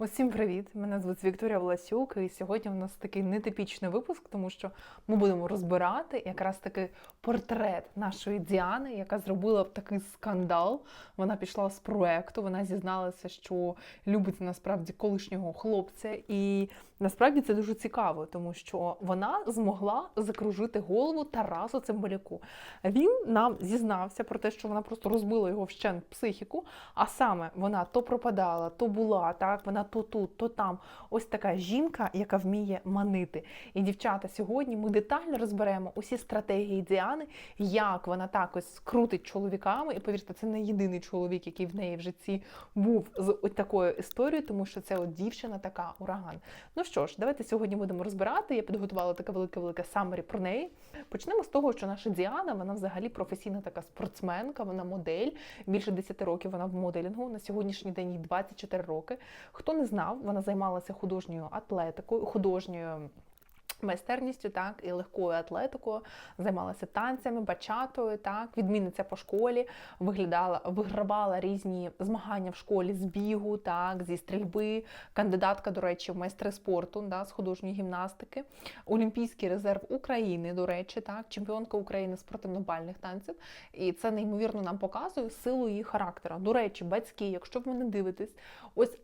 Усім привіт! Мене звуть Вікторія Власюк, і сьогодні у нас такий нетипічний випуск, тому що ми будемо розбирати якраз таки портрет нашої Діани, яка зробила такий скандал. Вона пішла з проекту, вона зізналася, що любить насправді колишнього хлопця, і насправді це дуже цікаво, тому що вона змогла закружити голову Тарасу Цимбалюку. Він нам зізнався про те, що вона просто розбила його вщент психіку, а саме вона то пропадала, то була так, вона то тут, то там. Ось така жінка, яка вміє манити. І дівчата, сьогодні ми детально розберемо усі стратегії Діани, як вона так ось крутить чоловіками. І повірте, це не єдиний чоловік, який в неї в житті був з ось такою історією, тому що це от дівчина така ураган. Ну що ж, давайте сьогодні будемо розбирати. Я підготувала таке велике-велике самері про неї. Почнемо з того, що наша Діана, вона взагалі професійна така спортсменка, вона модель. Більше 10 років вона в моделінгу. На сьогоднішній день їй 24 роки. Хто не знав, вона займалася художньою атлетикою, художньою. Майстерністю, так, і легкою атлетикою, займалася танцями, бачатою, так, відмінниця по школі, виглядала, вигравала різні змагання в школі з бігу, так, зі стрільби, кандидатка, до речі, в майстри спорту, да, з художньої гімнастики, Олімпійський резерв України, до речі, так, чемпіонка України з спортивно-бальних танців. І це неймовірно нам показує силу її характера. До речі, батьки, якщо ви мене дивитесь, ось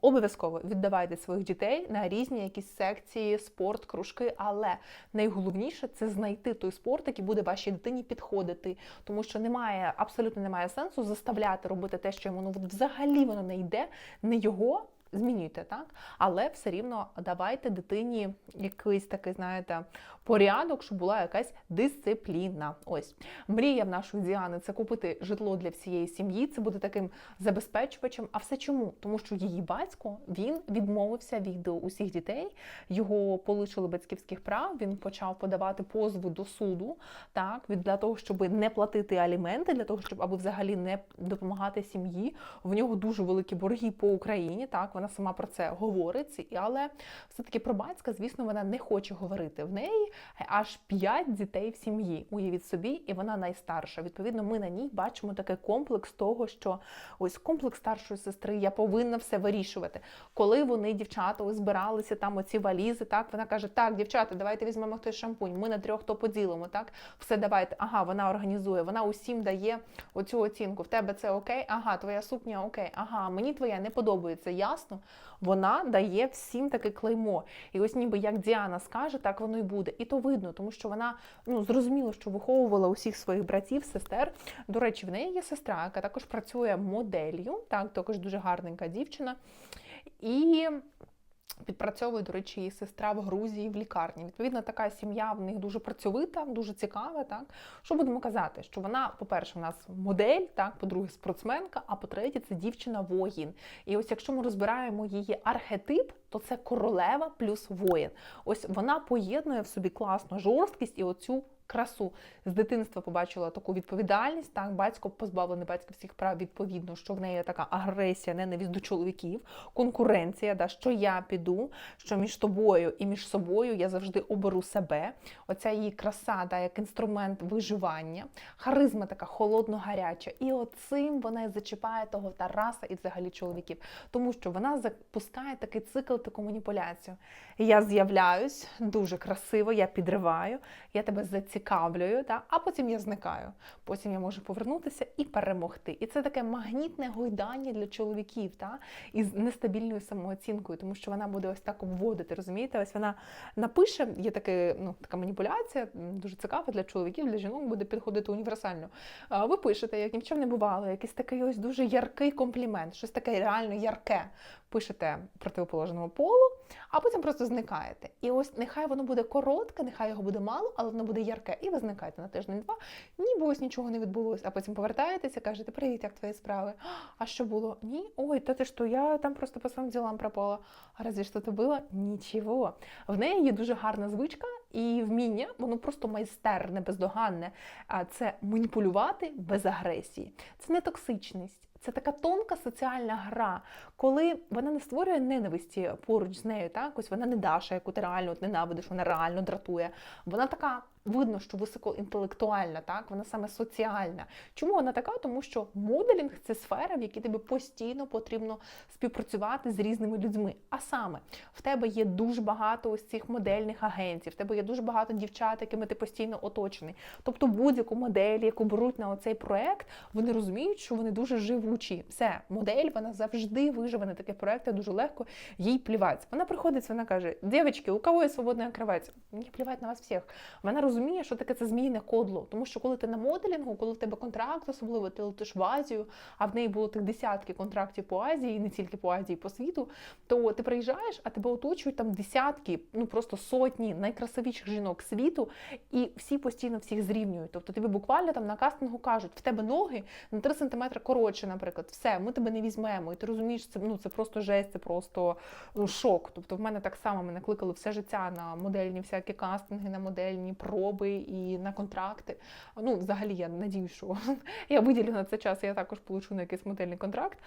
Обов'язково віддавайте своїх дітей на різні якісь секції, спорт, кружки, але найголовніше це знайти той спорт, який буде вашій дитині підходити, тому що немає абсолютно немає сенсу заставляти робити те, що йому ну взагалі воно не йде, не його. Змінюйте, так? Але все рівно давайте дитині якийсь такий, знаєте, порядок, щоб була якась дисципліна. Ось мрія в нашої Діани це купити житло для всієї сім'ї. Це буде таким забезпечувачем. А все чому? Тому що її батько він відмовився від усіх дітей, його полишили батьківських прав. Він почав подавати позови до суду, так від для того, щоб не платити аліменти, для того, щоб аби взагалі не допомагати сім'ї. В нього дуже великі борги по Україні. Так вона сама про це говорить, але все-таки про батька, звісно, вона не хоче говорити. В неї аж п'ять дітей в сім'ї. Уявіть собі, і вона найстарша. Відповідно, ми на ній бачимо такий комплекс того, що ось комплекс старшої сестри, я повинна все вирішувати. Коли вони, дівчата, збиралися там оці валізи, так вона каже: Так, дівчата, давайте візьмемо хтось шампунь. Ми на трьох то поділимо. Так, все давайте. Ага, вона організує, вона усім дає оцю оцінку. В тебе це окей, ага, твоя сукня окей, ага, мені твоя не подобається. Ясно? Вона дає всім таке клеймо. І ось ніби як Діана скаже, так воно і буде. І то видно, тому що вона ну зрозуміло, що виховувала усіх своїх братів, сестер. До речі, в неї є сестра, яка також працює моделлю, так, також дуже гарненька дівчина. І Підпрацьовує, до речі, її сестра в Грузії в лікарні. Відповідно, така сім'я в них дуже працьовита, дуже цікава. Так що будемо казати? Що вона, по-перше, у нас модель, так, по-друге, спортсменка, а по-третє, це дівчина воїн. І ось якщо ми розбираємо її архетип, то це королева плюс воїн. Ось вона поєднує в собі класну жорсткість і оцю красу. З дитинства побачила таку відповідальність. Так, батько позбавлений батьківських прав відповідно, що в неї така агресія, ненависть до чоловіків, конкуренція, да, що я піду, що між тобою і між собою я завжди оберу себе. Оця її краса, да, як інструмент виживання, харизма така холодно-гаряча. І оцим вона зачіпає того Тараса і взагалі чоловіків, тому що вона запускає такий цикл, таку маніпуляцію. Я з'являюсь дуже красиво, я підриваю, я тебе зацікавлюю, та, а потім я зникаю. Потім я можу повернутися і перемогти. І це таке магнітне гойдання для чоловіків та, із нестабільною самооцінкою, тому що вона буде ось так обводити. Розумієте? Ось вона напише, є таке, ну, така маніпуляція, дуже цікава для чоловіків, для жінок буде підходити універсально. Ви пишете, як ні в чому не бувало, якийсь такий ось дуже яркий комплімент, щось таке реально ярке. Пишете противоположному полу, а потім просто зникаєте. І ось нехай воно буде коротке, нехай його буде мало, але воно буде ярке. І ви зникаєте на тиждень-два, ніби ось нічого не відбулося. А потім повертаєтеся, кажете, привіт, як твої справи? А що було? Ні, ой, та ти що, я там просто по своїм ділам пропала. А разве що це було? Нічого. В неї є дуже гарна звичка і вміння, воно просто майстерне, бездоганне. Це маніпулювати без агресії. Це не токсичність. Це така тонка соціальна гра, коли вона не створює ненависті поруч з нею, так ось вона не Даша, яку ти реально ненавидиш, вона реально дратує. Вона така. Видно, що високоінтелектуальна, так вона саме соціальна. Чому вона така? Тому що моделінг це сфера, в якій тобі постійно потрібно співпрацювати з різними людьми. А саме в тебе є дуже багато ось цих модельних агентів, в тебе є дуже багато дівчат, якими ти постійно оточений. Тобто будь-яку модель, яку беруть на оцей проект, вони розуміють, що вони дуже живучі. Все, модель, вона завжди виживе на такі проекти, дуже легко їй плівати. Вона приходить, вона каже: Дівчатки, у кого є свободна кровать? Мені плівати на вас всіх. Вона розуміє, що таке це змійне кодло. Тому що коли ти на моделінгу, коли в тебе контракт, особливо ти летиш в Азію, а в неї було тих десятки контрактів по Азії, не тільки по Азії, по світу, то ти приїжджаєш, а тебе оточують там десятки, ну просто сотні найкрасивіших жінок світу, і всі постійно всіх зрівнюють. Тобто тобі буквально там на кастингу кажуть, в тебе ноги на 3 см коротше, наприклад, все, ми тебе не візьмемо. І ти розумієш, це ну це просто жесть, це просто ну, шок. Тобто, в мене так само мене кликали все життя на модельні всякі кастинги, на модельні проби і на контракти. Ну, взагалі, я надію, що я виділю на це час, і я також получу на якийсь модельний контракт.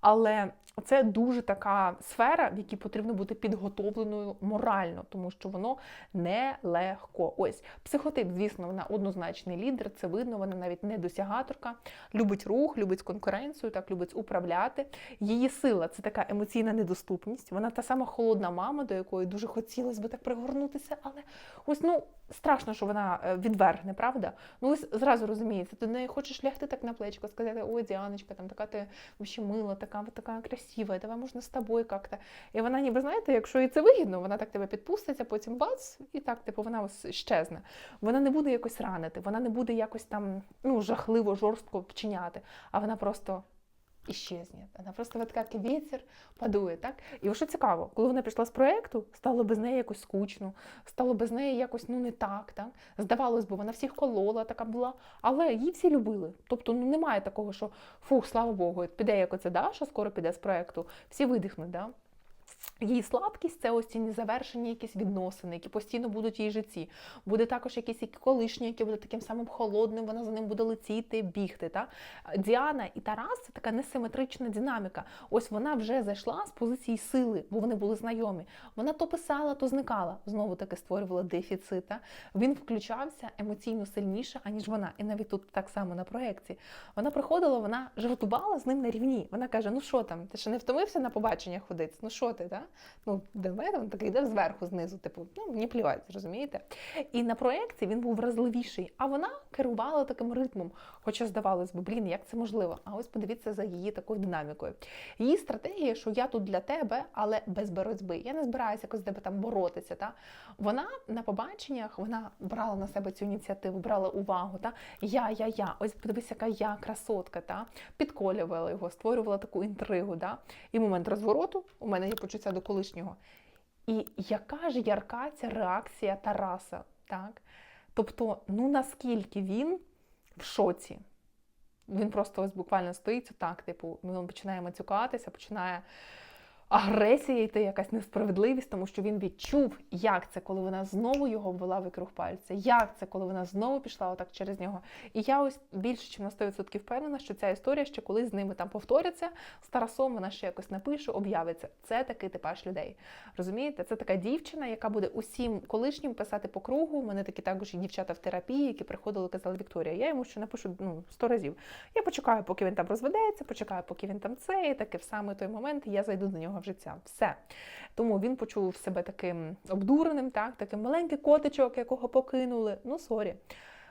Але це дуже така сфера, в якій потрібно бути підготовленою морально, тому що воно нелегко. Ось психотип, звісно, вона однозначний лідер, це видно, вона навіть не досягаторка, любить рух, любить конкуренцію, так любить управляти. Її сила це така емоційна недоступність. Вона та сама холодна мама, до якої дуже хотілося би так пригорнутися, але ось ну страшно, що вона е, відвергне, правда? Ну ось зразу розуміється, ти до неї хочеш лягти так на плечко, сказати, ой, Діаночка, там така ти вообще мила, така така красива, давай можна з тобою як-то. І вона, ніби знаєте, якщо їй це вигідно, вона так тебе підпуститься, потім бац, і так, типу, вона ось щезне. Вона не буде якось ранити, вона не буде якось там ну, жахливо, жорстко вчиняти, а вона просто. Іщезне. Вона просто от як вітер падує, так? І що цікаво, коли вона пішла з проєкту, стало без неї якось скучно, стало без неї якось ну не так. так? Здавалось би, вона всіх колола, така була, але її всі любили. Тобто ну немає такого, що фух, слава Богу, піде як оце Даша, скоро піде з проєкту, всі видихнуть. Да? Її слабкість це ось ці незавершені якісь відносини, які постійно будуть її житті. Буде також якийсь колишній, який буде таким самим холодним, вона за ним буде летіти, бігти. Та? Діана і Тарас це така несиметрична динаміка. Ось вона вже зайшла з позиції сили, бо вони були знайомі. Вона то писала, то зникала. Знову таки створювала дефіцит. Та? Він включався емоційно сильніше, аніж вона. І навіть тут так само на проєкті. Вона приходила, вона жартувала з ним на рівні. Вона каже: Ну що там, ти ще не втомився на побачення ходити? Ну що ти? Да? Ну, давай він такий йде зверху, знизу, типу, ну мені плівати, розумієте? І на проєкті він був вразливіший, а вона керувала таким ритмом. Хоча здавалось би, блін, як це можливо? А ось подивіться за її такою динамікою. Її стратегія, що я тут для тебе, але без боротьби. Я не збираюся якось тебе там боротися. Та? Вона на побаченнях вона брала на себе цю ініціативу, брала увагу. Та? Я, я, я. Ось подивись, яка я красотка, та? підколювала його, створювала таку інтригу. Та? І момент розвороту у мене є почуття до колишнього. І яка ж ярка ця реакція Тараса? так? Тобто, ну наскільки він в шоці? Він просто ось буквально стоїть отак, типу, він починає мацюкатися, починає агресія йти, якась несправедливість, тому що він відчув, як це, коли вона знову його ввела викруг пальця, як це, коли вона знову пішла отак через нього. І я ось більше, ніж на 100% впевнена, що ця історія ще колись з ними там повториться, з Тарасом вона ще якось напише, об'явиться. Це такий типаж людей. Розумієте, це така дівчина, яка буде усім колишнім писати по кругу. У мене такі також і дівчата в терапії, які приходили, казали Вікторія. Я йому ще напишу ну, 100 разів. Я почекаю, поки він там розведеться, почекаю, поки він там це, і таке в саме той момент я зайду до нього життя. Все. Тому він почув себе таким обдуреним, так, таким маленький котичок, якого покинули. Ну, сорі.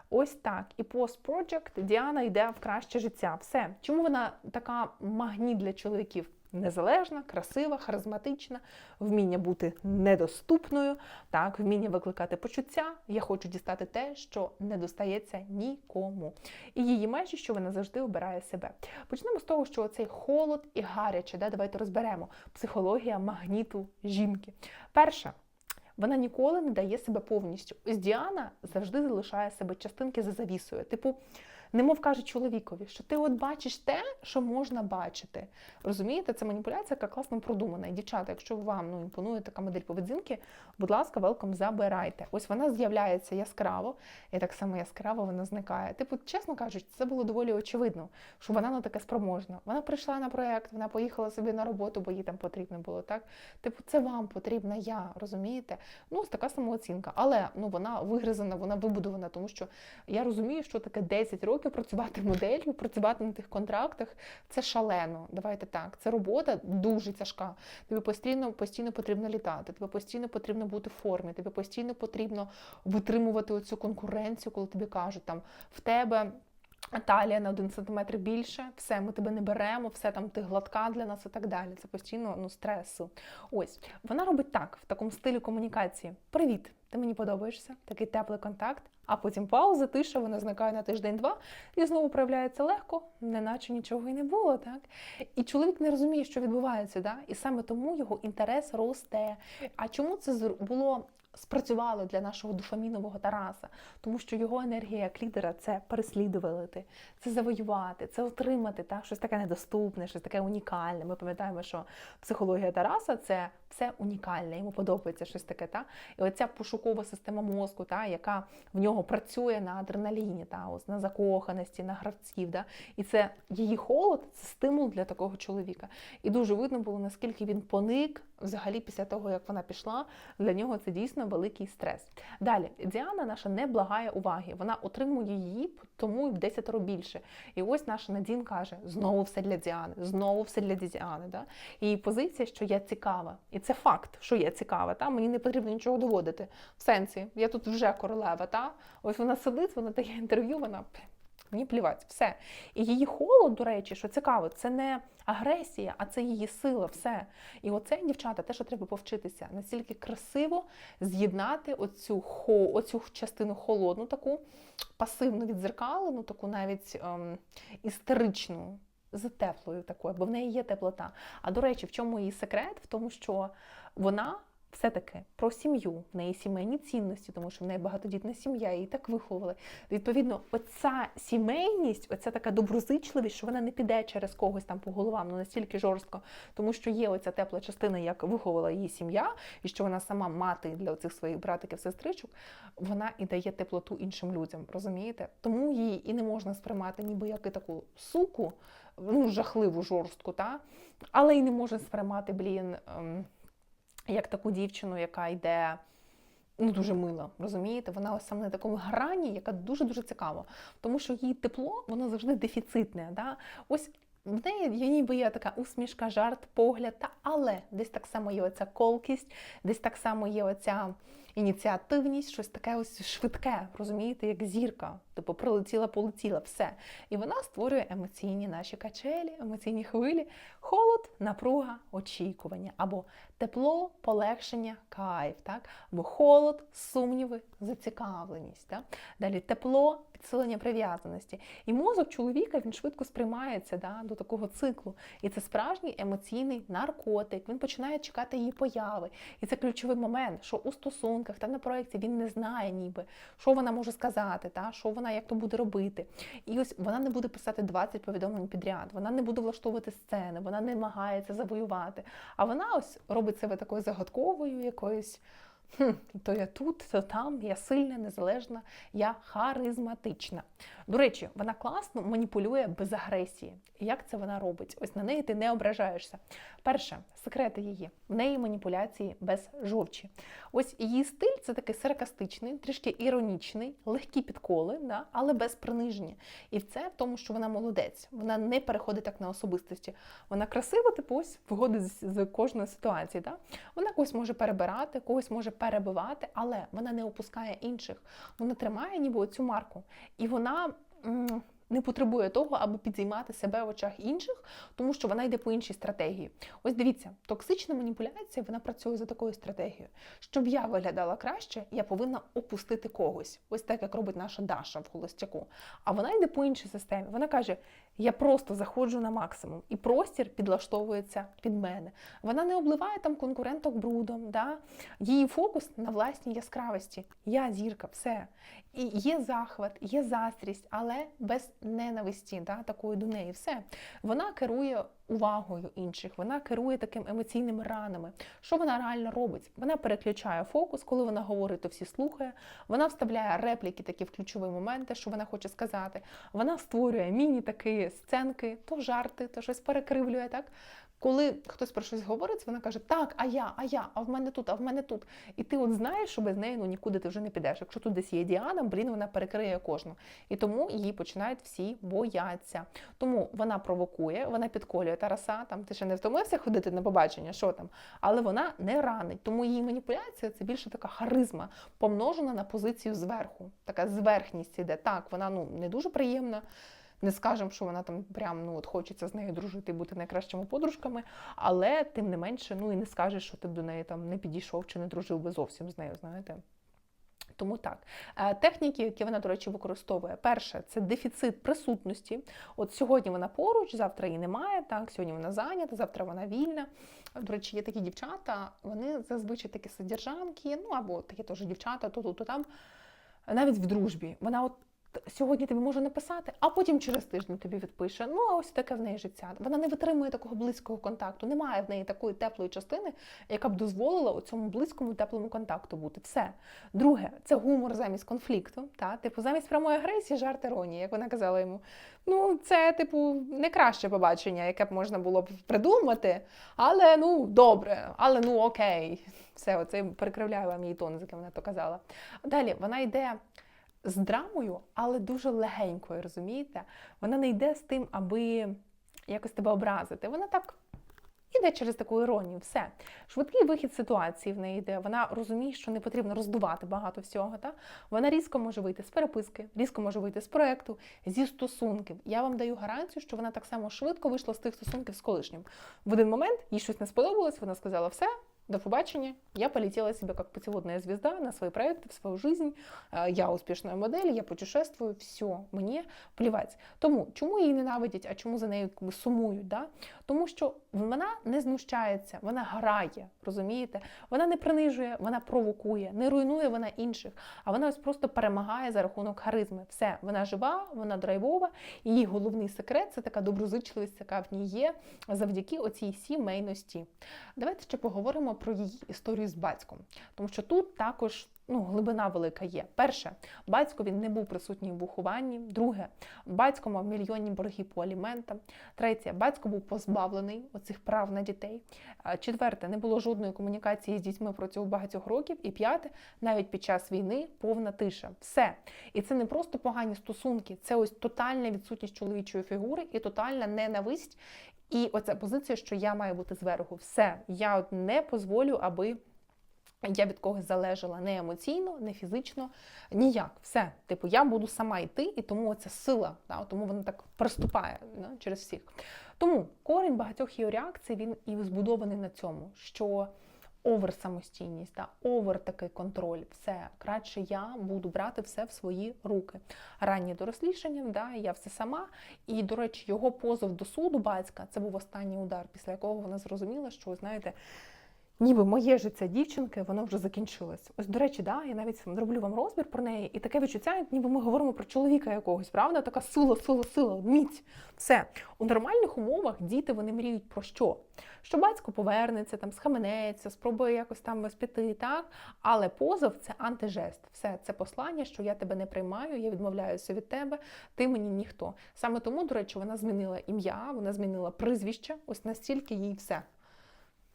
Ось так. І пост-проджект Діана йде в краще життя. Все. Чому вона така магніт для чоловіків? Незалежна, красива, харизматична, вміння бути недоступною, так, вміння викликати почуття. Я хочу дістати те, що не достається нікому. І її межі, що вона завжди обирає себе. Почнемо з того, що цей холод і гаряче, да, давайте розберемо психологія магніту жінки. Перша. Вона ніколи не дає себе повністю. Ось Діана завжди залишає себе частинки за завісою. Типу, немов каже чоловікові, що ти от бачиш те, що можна бачити. Розумієте, це маніпуляція, яка класно продумана. І дівчата, якщо вам ну, імпонує така модель поведінки, будь ласка, велком забирайте. Ось вона з'являється яскраво, і так само яскраво вона зникає. Типу, чесно кажучи, це було доволі очевидно, що вона на таке спроможна. Вона прийшла на проект, вона поїхала собі на роботу, бо їй там потрібно було. Так, типу, це вам потрібна я, розумієте? Ну, ось така самооцінка. Але ну вона вигризана, вона вибудована, тому що я розумію, що таке 10 років працювати моделлю, працювати на тих контрактах. Це шалено. Давайте так. Це робота дуже тяжка. Тобі постійно постійно потрібно літати, тобі постійно потрібно бути в формі, тобі постійно потрібно витримувати оцю конкуренцію, коли тобі кажуть, там в тебе. Талія на один сантиметр більше, все, ми тебе не беремо, все там ти гладка для нас і так далі. Це постійно ну, стресу. Ось вона робить так, в такому стилі комунікації: Привіт, ти мені подобаєшся, такий теплий контакт. А потім пауза, тиша, вона зникає на тиждень-два і знову проявляється легко, неначе нічого і не було. Так і чоловік не розуміє, що відбувається, да? і саме тому його інтерес росте. А чому це було? Спрацювало для нашого дофамінового Тараса, тому що його енергія як лідера це переслідувати, це завоювати, це отримати так, щось таке недоступне, щось таке унікальне. Ми пам'ятаємо, що психологія Тараса це все унікальне, йому подобається щось таке. Та? І оця пошукова система мозку, та, яка в нього працює на адреналіні, та, ось, на закоханості, на гравців. Да? І це її холод це стимул для такого чоловіка. І дуже видно було, наскільки він поник взагалі після того, як вона пішла. Для нього це дійсно великий стрес. Далі, Діана наша не благає уваги. Вона отримує її, тому і в десятеро більше. І ось наша Надін каже: знову все для Діани, знову все для Діани. Да? Її позиція, що я цікава. І це факт, що я цікава. Та? Мені не потрібно нічого доводити. В сенсі, я тут вже королева. Та? Ось вона сидить, вона дає інтерв'ю, вона. Мені плівать, все. І її холод, до речі, що цікаво, це не агресія, а це її сила, все. І оце, дівчата, те, що треба повчитися, настільки красиво з'єднати оцю, хо, оцю частину холодну, таку пасивну відзеркалену, таку навіть ем, істеричну, з теплою такою, бо в неї є теплота. А до речі, в чому її секрет? В тому, що вона все-таки про сім'ю, в неї сімейні цінності, тому що в неї багатодітна сім'я, її так виховували. Відповідно, оця сімейність, оця така доброзичливість, що вона не піде через когось там по головам, ну настільки жорстко, тому що є оця тепла частина, як виховала її сім'я, і що вона сама мати для оцих своїх братиків, сестричок, вона і дає теплоту іншим людям, розумієте? Тому її і не можна сприймати ніби як і таку суку, ну жахливу жорстку, та? але і не можна сприймати, блін. Як таку дівчину, яка йде ну, дуже мило, розумієте? Вона ось саме на такому грані, яка дуже-дуже цікава. Тому що її тепло, воно завжди дефіцитне. Да? Ось в неї є ніби є така усмішка, жарт, погляд, та, але десь так само є оця колкість, десь так само є оця ініціативність, щось таке ось швидке, розумієте, як зірка. Типу прилетіла, полетіла, все. І вона створює емоційні наші качелі, емоційні хвилі, холод, напруга, очікування, або тепло, полегшення, кайф, так? або холод, сумніви, зацікавленість. Так? Далі тепло, підсилення прив'язаності. І мозок чоловіка він швидко сприймається да, до такого циклу. І це справжній емоційний наркотик. Він починає чекати її появи. І це ключовий момент, що у стосунках та на проєкті він не знає, ніби, що вона може сказати, та, що вона як то буде робити. І ось вона не буде писати 20 повідомлень підряд, вона не буде влаштовувати сцени, вона не намагається завоювати. А вона ось робить себе такою загадковою, якоюсь. Хм, то я тут, то там, я сильна, незалежна, я харизматична. До речі, вона класно маніпулює без агресії. Як це вона робить? Ось на неї ти не ображаєшся. Перше, секрети її. В неї маніпуляції без жовчі. Ось її стиль це такий саркастичний, трішки іронічний, легкі підколи, да? але без приниження. І це в тому, що вона молодець. Вона не переходить так на особистості. Вона красива, типу, ось виходить з, кожної ситуації. Да? Вона когось може перебирати, когось може перебивати, але вона не опускає інших. Вона тримає ніби оцю марку. І вона. Не потребує того, аби підіймати себе в очах інших, тому що вона йде по іншій стратегії. Ось дивіться, токсична маніпуляція вона працює за такою стратегією. Щоб я виглядала краще, я повинна опустити когось. Ось так як робить наша Даша в холостяку. А вона йде по іншій системі. Вона каже: я просто заходжу на максимум, і простір підлаштовується під мене. Вона не обливає там конкуренток брудом. Да? Її фокус на власній яскравості. Я зірка, все. І є захват, є застрість, але без ненависті, да, такої до неї. Все. Вона керує увагою інших, вона керує таким емоційними ранами. Що вона реально робить? Вона переключає фокус, коли вона говорить, то всі слухає. Вона вставляє репліки такі в ключові моменти, що вона хоче сказати. Вона створює міні такі сценки, то жарти, то щось перекривлює, так? Коли хтось про щось говорить, вона каже: Так, а я, а я, а в мене тут, а в мене тут. І ти от знаєш, що без неї ну нікуди ти вже не підеш. Якщо тут десь є Діана, блін, вона перекриє кожну. І тому її починають всі боятися. Тому вона провокує, вона підколює Тараса. Там ти ще не втомився ходити на побачення, що там, але вона не ранить. Тому її маніпуляція це більше така харизма, помножена на позицію зверху. Така зверхність іде. Так, вона ну не дуже приємна. Не скажемо, що вона там прям ну от хочеться з нею дружити і бути найкращими подружками, але тим не менше, ну і не скажеш, що ти до неї там не підійшов чи не дружив би зовсім з нею, знаєте. Тому так, Е, техніки, які вона, до речі, використовує. Перше, це дефіцит присутності. От сьогодні вона поруч, завтра її немає. Так, сьогодні вона зайнята, завтра вона вільна. До речі, є такі дівчата, вони зазвичай такі содержанки, ну або такі теж дівчата, то тут, то там, навіть в дружбі. Вона от сьогодні тобі може написати, а потім через тиждень тобі відпише. Ну, а ось таке в неї життя. Вона не витримує такого близького контакту. Немає в неї такої теплої частини, яка б дозволила у цьому близькому теплому контакту бути. Все. Друге, це гумор замість конфлікту. Та? Типу, замість прямої агресії, жарт іронії, як вона казала йому. Ну, це, типу, не краще побачення, яке б можна було б придумати, але ну добре, але ну окей. Все, оце перекривляю вам її тон, з яким вона то казала. Далі вона йде з драмою, але дуже легенькою, розумієте? Вона не йде з тим, аби якось тебе образити. Вона так іде через таку іронію. Все. Швидкий вихід ситуації в неї йде. Вона розуміє, що не потрібно роздувати багато всього. Та? Вона різко може вийти з переписки, різко може вийти з проекту, зі стосунків. Я вам даю гарантію, що вона так само швидко вийшла з тих стосунків з колишнім. В один момент їй щось не сподобалось, вона сказала, все, до побачення. Я полетела себе как путеводная звезда на свои проекты, в свою жизнь. Е, Я успішна модель, я путешествую, все, мені плівать. Тому чому її ненавидять, а чому за нею сумують? Да? Тому що вона не знущається, вона грає, розумієте? Вона не принижує, вона провокує, не руйнує вона інших, а вона ось просто перемагає за рахунок харизми. Все, вона жива, вона драйвова. Її головний секрет це така доброзичливість, яка в ній є завдяки оцій сімейності. Давайте ще поговоримо про її історію з батьком, тому що тут також ну, глибина велика є. Перше, батько він не був присутній в бухуванні. Друге, батько мав мільйонні борги по аліментам. Третє, батько був позбавлений оцих прав на дітей. Четверте, не було жодної комунікації з дітьми протягом багатьох років. І п'яте, навіть під час війни повна тиша. Все. І це не просто погані стосунки, це ось тотальна відсутність чоловічої фігури і тотальна ненависть. І оця позиція, що я маю бути зверху. Все, я не дозволю, аби я від когось залежала не емоційно, не фізично, ніяк. Все. Типу, я буду сама йти, і тому ця сила, да, тому вона так приступає да, через всіх. Тому корінь багатьох її реакцій він і збудований на цьому, що овер самостійність, да, овер такий контроль. Все краще я буду брати все в свої руки. Раннє дорослішання, да, я все сама. І, до речі, його позов до суду батька це був останній удар, після якого вона зрозуміла, що знаєте. Ніби моє життя дівчинки, воно вже закінчилось. Ось, до речі, да, я навіть зроблю вам розбір про неї, і таке відчуття, ніби ми говоримо про чоловіка якогось, правда? Така сила, сила, сила, міць. Все. У нормальних умовах діти вони мріють про що? Що батько повернеться, там схаменеться, спробує якось там вас піти, так? Але позов це антижест. Все, це послання, що я тебе не приймаю, я відмовляюся від тебе, ти мені ніхто. Саме тому, до речі, вона змінила ім'я, вона змінила прізвище, ось настільки їй все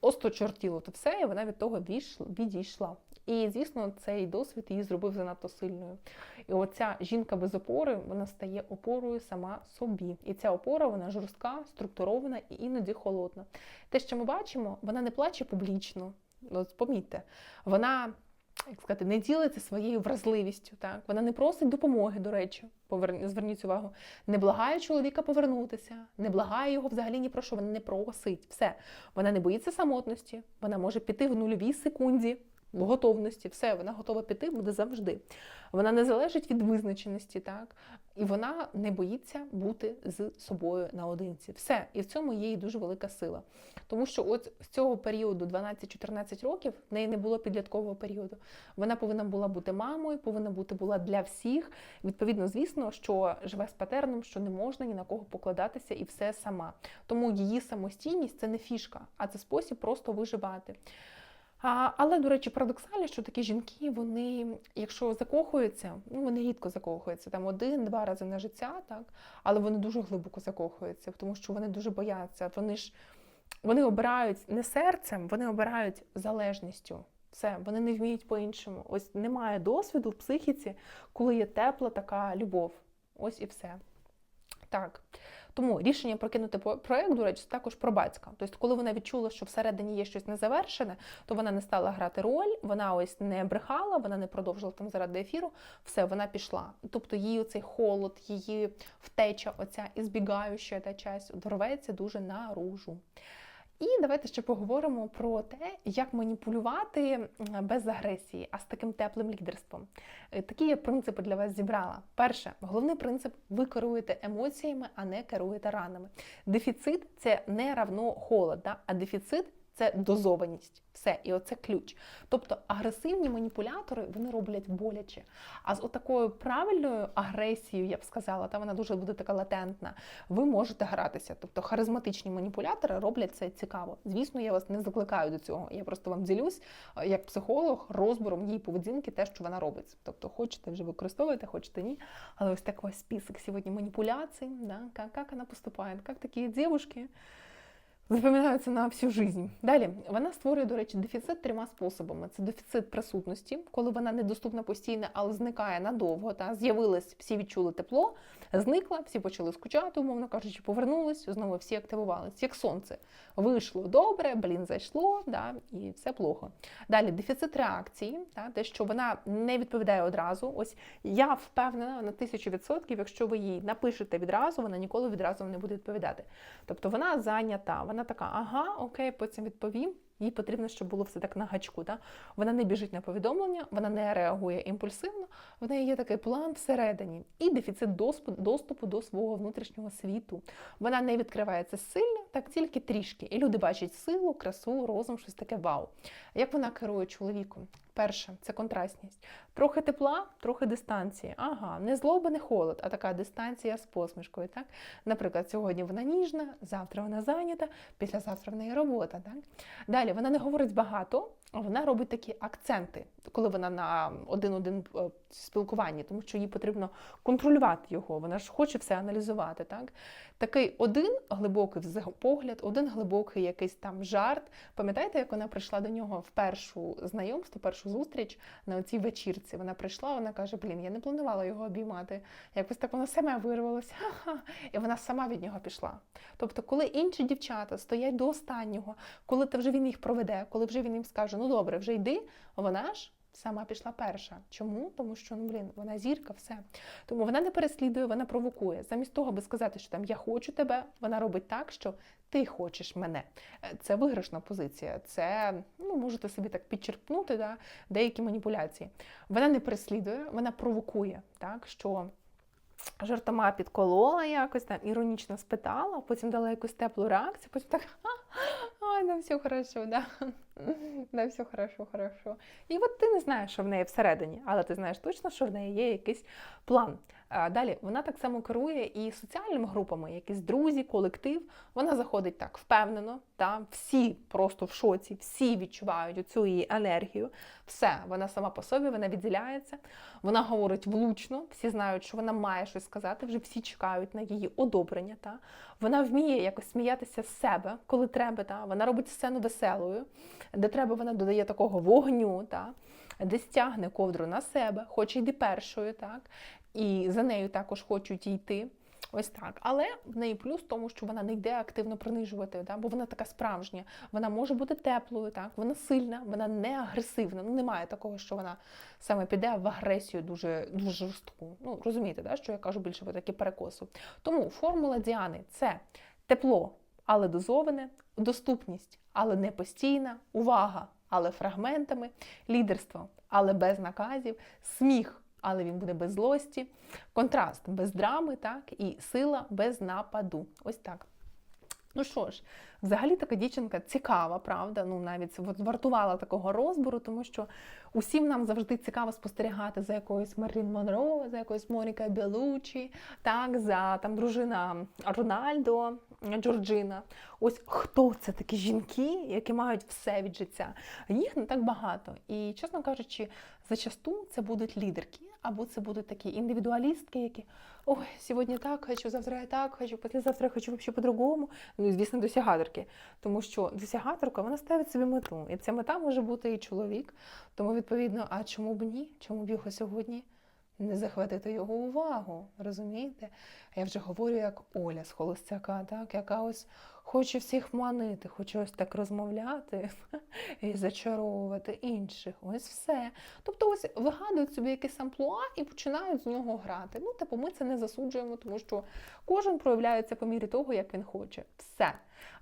осточортіло то все, і вона від того відійшла. І, звісно, цей досвід її зробив занадто сильною. І оця жінка без опори вона стає опорою сама собі. І ця опора вона жорстка, структурована і іноді холодна. Те, що ми бачимо, вона не плаче публічно. От помітьте, вона як сказати, не ділиться своєю вразливістю. Так? Вона не просить допомоги, до речі, поверні, зверніть увагу, не благає чоловіка повернутися, не благає його взагалі ні про що, вона не просить. Все. Вона не боїться самотності, вона може піти в нульовій секунді. В готовності, все, вона готова піти, буде завжди. Вона не залежить від визначеності, так? І вона не боїться бути з собою наодинці. Все, і в цьому її дуже велика сила. Тому що от з цього періоду, 12-14 років, в неї не було підліткового періоду. Вона повинна була бути мамою, повинна бути була для всіх. Відповідно, звісно, що живе з патерном, що не можна ні на кого покладатися і все сама. Тому її самостійність це не фішка, а це спосіб просто виживати. Але, до речі, парадоксально, що такі жінки, вони, якщо закохуються, ну вони рідко закохуються, там один-два рази на життя, так, але вони дуже глибоко закохуються, тому що вони дуже бояться. Вони ж вони обирають не серцем, вони обирають залежністю. Все, вони не вміють по-іншому. Ось немає досвіду в психіці, коли є тепла така любов. Ось і все. Так. Тому рішення прокинути проект, до речі, також про батька. Тобто, коли вона відчула, що всередині є щось незавершене, то вона не стала грати роль, вона ось не брехала, вона не продовжила там заради ефіру. Все, вона пішла. Тобто її оцей холод, її втеча, оця ізбігаюча та часть рветься дуже наружу. І давайте ще поговоримо про те, як маніпулювати без агресії, а з таким теплим лідерством. Е, Такі я принципи для вас зібрала. Перше, головний принцип: ви керуєте емоціями, а не керуєте ранами. Дефіцит це не равно холод, да? а дефіцит це дозованість. Все, і оце ключ. Тобто агресивні маніпулятори вони роблять боляче. А з отакою правильною агресією, я б сказала, та вона дуже буде така латентна. Ви можете гратися. Тобто харизматичні маніпулятори роблять це цікаво. Звісно, я вас не закликаю до цього. Я просто вам ділюсь е, як психолог розбором її поведінки, те, що вона робить. Тобто, хочете вже використовуєте, хочете ні. Але ось такий список сьогодні маніпуляцій, да, як вона поступає, як такі дівчатки запам'ятаються на всю жизнь. Далі вона створює, до речі, дефіцит трьома способами: це дефіцит присутності, коли вона недоступна постійно, але зникає надовго. Та з'явилась, всі відчули тепло, зникла, всі почали скучати, умовно кажучи, повернулись, знову всі активувались, як сонце. Вийшло добре, блін, зайшло, да, і все плохо. Далі дефіцит реакції, та, те, що вона не відповідає одразу. Ось я впевнена на тисячу відсотків, якщо ви їй напишете відразу, вона ніколи відразу не буде відповідати. Тобто вона зайнята, вона така, ага, окей, потім відповім. Їй потрібно, щоб було все так на гачку. Да? Вона не біжить на повідомлення, вона не реагує імпульсивно, в неї є такий план всередині і дефіцит доступу до свого внутрішнього світу. Вона не відкривається сильно, так тільки трішки. І люди бачать силу, красу, розум, щось таке вау. Як вона керує чоловіком? Перше, це контрастність. Трохи тепла, трохи дистанції. Ага, не злоба, не холод, а така дистанція з посмішкою. Так? Наприклад, сьогодні вона ніжна, завтра вона зайнята, післязавтра в неї робота. Так? Далі вона не говорить багато, вона робить такі акценти, коли вона на один-один е, спілкуванні, тому що їй потрібно контролювати його. Вона ж хоче все аналізувати. Так? Такий один глибокий погляд, один глибокий якийсь там жарт. Пам'ятаєте, як вона прийшла до нього в першу знайомство, першу зустріч на цій вечірці? Вона прийшла, вона каже: Блін, я не планувала його обіймати. Якось так вона сама вирвалася, і вона сама від нього пішла. Тобто, коли інші дівчата стоять до останнього, коли ти вже він їх проведе, коли вже він їм скаже, ну добре, вже йди, вона ж. Сама пішла перша. Чому? Тому що ну блін, вона зірка, все. Тому вона не переслідує, вона провокує. Замість того, аби сказати, що там я хочу тебе, вона робить так, що ти хочеш мене. Е, Це виграшна позиція. Це ну можете собі так підчерпнути да, деякі маніпуляції. Вона не переслідує, вона провокує, так що. Жартома підколола якось там, іронічно спитала, потім дала якусь теплу реакцію, потім так, ай, на все хорошо, да. На все хорошо, хорошо. І от ти не знаєш, що в неї всередині, але ти знаєш точно, що в неї є якийсь план. А Далі вона так само керує і соціальними групами, якісь друзі, колектив. Вона заходить так впевнено, та всі просто в шоці, всі відчувають цю її енергію. Все, вона сама по собі, вона відділяється, вона говорить влучно, всі знають, що вона має щось сказати, вже всі чекають на її одобрення. Та? Вона вміє якось сміятися з себе, коли треба. Та? Вона робить сцену веселою, де треба, вона додає такого вогню, та? десь тягне ковдру на себе, хоче йти першою, так? І за нею також хочуть йти. Ось так. Але в неї плюс в тому, що вона не йде активно принижувати, да? бо вона така справжня. Вона може бути теплою, так? вона сильна, вона не агресивна. Ну, немає такого, що вона саме піде в агресію дуже дуже жорстку. Ну, розумієте, да? що я кажу більше про такі перекоси. Тому формула Діани це тепло, але дозоване, доступність, але не постійна, увага, але фрагментами, лідерство, але без наказів, сміх. Але він буде без злості, контраст без драми, так, і сила без нападу. Ось так. Ну що ж, взагалі така дівчинка цікава, правда? Ну навіть вартувала такого розбору, тому що усім нам завжди цікаво спостерігати за якоюсь Мерлін Монро, за якоюсь Моніка Белучі, так, за там дружина Рональдо, Джорджина. Ось хто це такі жінки, які мають все від життя? Їх не так багато. І, чесно кажучи, зачасту це будуть лідерки, або це будуть такі індивідуалістки, які ой, сьогодні так хочу, завтра я так хочу, післязавтра я хочу взагалі по-другому. Ну і звісно, досягаторки. Тому що досягаторка вона ставить собі мету. І ця мета може бути і чоловік. Тому, відповідно, а чому б ні? Чому б його сьогодні? Не захватити його увагу, розумієте? Я вже говорю як Оля з Холостяка, так, яка ось хоче всіх манити, хоче ось так розмовляти і зачаровувати інших. Ось все. Тобто, ось вигадують собі якесь амплуа і починають з нього грати. Ну, типу, ми це не засуджуємо, тому що кожен проявляється по мірі того, як він хоче. Все.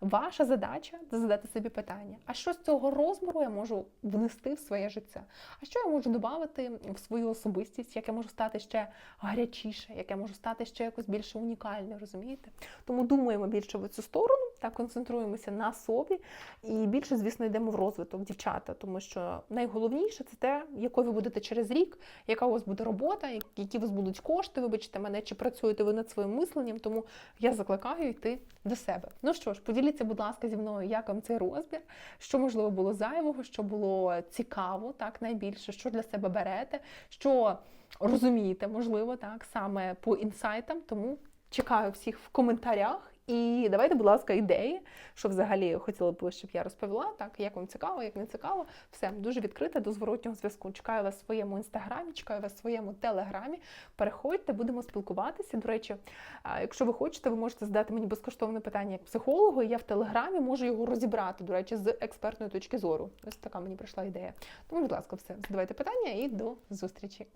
Ваша задача це задати собі питання: а що з цього розміру я можу внести в своє життя? А що я можу додати в свою особистість, як я можу стати ще гарячіше, як я можу стати ще якось більше унікальною, розумієте? Тому думаємо більше в цю сторону, так концентруємося на собі і більше, звісно, йдемо в розвиток дівчата, тому що найголовніше це те, якою ви будете через рік, яка у вас буде робота, які у вас будуть кошти, вибачте мене, чи працюєте ви над своїм мисленням. Тому я закликаю йти до себе. Ну що ж, поділіться, будь ласка, зі мною, як вам цей розбір, що можливо було зайвого, що було цікаво, так найбільше, що для себе берете, що розумієте, можливо, так саме по інсайтам. Тому чекаю всіх в коментарях. І давайте, будь ласка, ідеї, що взагалі хотіли б, щоб я розповіла, так як вам цікаво, як не цікаво. Все дуже відкрите до зворотнього зв'язку. Чекаю вас в своєму інстаграмі, чекаю вас в своєму телеграмі. Переходьте, будемо спілкуватися. До речі, якщо ви хочете, ви можете задати мені безкоштовне питання як психологу. і Я в телеграмі можу його розібрати, до речі, з експертної точки зору. Ось така мені прийшла ідея. Тому, будь ласка, все задавайте питання і до зустрічі.